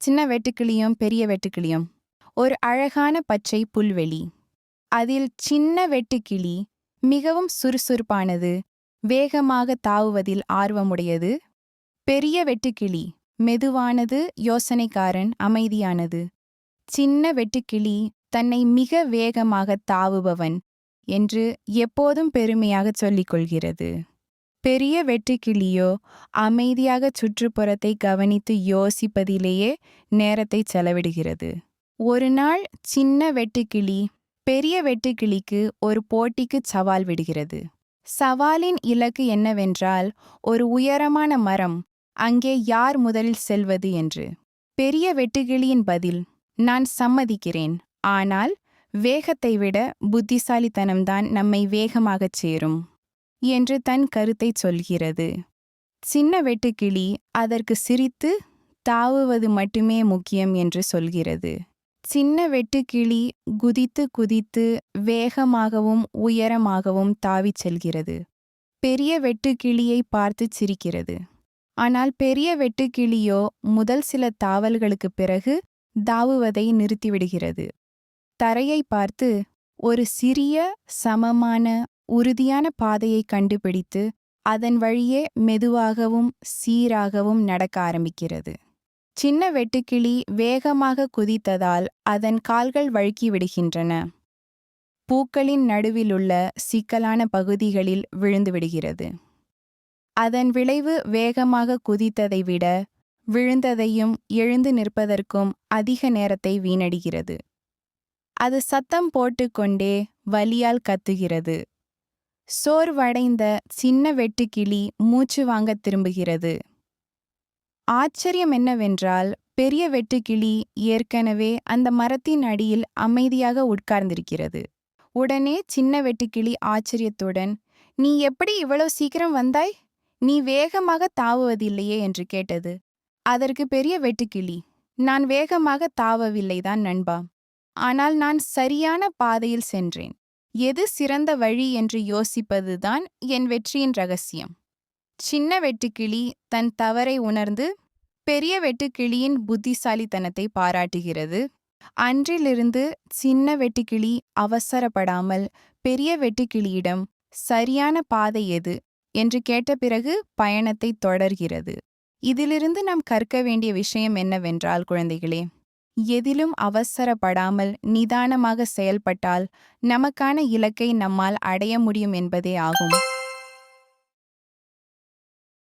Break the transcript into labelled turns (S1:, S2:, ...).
S1: சின்ன வெட்டுக்கிளியும் பெரிய வெட்டுக்கிளியும். ஒரு அழகான பச்சை புல்வெளி. அதில் சின்ன வெட்டுக்கிளி மிகவும் சுறுசுறுப்பானது வேகமாக தாவுவதில் ஆர்வமுடையது. பெரிய வெட்டுக்கிளி மெதுவானது யோசனைக்காரன் அமைதியானது. சின்ன வெட்டுக்கிளி தன்னை மிக வேகமாக தாவுபவன் என்று எப்போதும் பெருமையாகச் சொல்லிக் கொள்கிறது பெரிய வெட்டுக்கிளியோ அமைதியாக சுற்றுப்புறத்தை கவனித்து யோசிப்பதிலேயே நேரத்தை செலவிடுகிறது. ஒரு நாள் சின்ன வெட்டுக்கிளி பெரிய வெட்டுக்கிளிக்கு ஒரு போட்டிக்கு சவால் விடுகிறது. சவாலின் இலக்கு என்னவென்றால் ஒரு உயரமான மரம் அங்கே யார் முதலில் செல்வது என்று. பெரிய வெட்டுக்கிளியின் பதில் நான் சம்மதிக்கிறேன். ஆனால் வேகத்தை விட புத்திசாலித்தனம்தான் நம்மை வேகமாகச் சேரும். என்று தன் கருத்தைச் சொல்கிறது. சின்ன வெட்டுக்கிளி அதற்கு சிரித்து தாவுவது மட்டுமே முக்கியம் என்று சொல்கிறது. சின்ன வெட்டுக்கிளி குதித்து குதித்து வேகமாகவும் உயரமாகவும் தாவிச் செல்கிறது. பெரிய வெட்டுக்கிளியை பார்த்து சிரிக்கிறது. ஆனால் பெரிய வெட்டுக்கிளியோ முதல் சில தாவல்களுக்குப் பிறகு தாவுவதை நிறுத்திவிடுகிறது. தரையை பார்த்து ஒரு சிறிய சமமான உறுதியான பாதையை கண்டுபிடித்து அதன் வழியே மெதுவாகவும் சீராகவும் நடக்க ஆரம்பிக்கிறது. சின்ன வெட்டுக்கிளி வேகமாக குதித்ததால் அதன் கால்கள் வழுக்கி விடுகின்றன. பூக்களின் நடுவிலுள்ள சிக்கலான பகுதிகளில் விழுந்து விடுகிறது. அதன் விளைவு வேகமாக குதித்ததை விட விழுந்ததையும் எழுந்து நிற்பதற்கும் அதிக நேரத்தை வீணடிகிறது அது சத்தம் போட்டுக்கொண்டே வலியால் கத்துகிறது. சோர்வடைந்த சின்ன வெட்டுக்கிளி மூச்சு வாங்கத் திரும்புகிறது. ஆச்சரியம் என்னவென்றால் பெரிய வெட்டுக்கிளி ஏற்கனவே அந்த மரத்தின் அடியில் அமைதியாக உட்கார்ந்திருக்கிறது. உடனே சின்ன வெட்டுக்கிளி ஆச்சரியத்துடன் நீ எப்படி இவ்வளவு சீக்கிரம் வந்தாய்? நீ வேகமாக தாவுவதில்லையே என்று கேட்டது. அதற்கு பெரிய வெட்டுக்கிளி நான் வேகமாக தாவவில்லைதான் நண்பா. ஆனால் நான் சரியான பாதையில் சென்றேன். எது சிறந்த வழி என்று யோசிப்பதுதான் என் வெற்றியின் ரகசியம். சின்ன வெட்டுக்கிளி தன் தவறை உணர்ந்து பெரிய வெட்டுக்கிளியின் புத்திசாலித்தனத்தை பாராட்டுகிறது. அன்றிலிருந்து சின்ன வெட்டுக்கிளி அவசரப்படாமல் பெரிய வெட்டுக்கிளியிடம் சரியான பாதை எது என்று கேட்ட பிறகு பயணத்தை தொடர்கிறது. இதிலிருந்து நாம் கற்க வேண்டிய விஷயம் என்னவென்றால் குழந்தைகளே எதிலும் அவசரப்படாமல் நிதானமாக செயல்பட்டால் நமக்கான இலக்கை நம்மால் அடைய முடியும் என்பதே ஆகும்.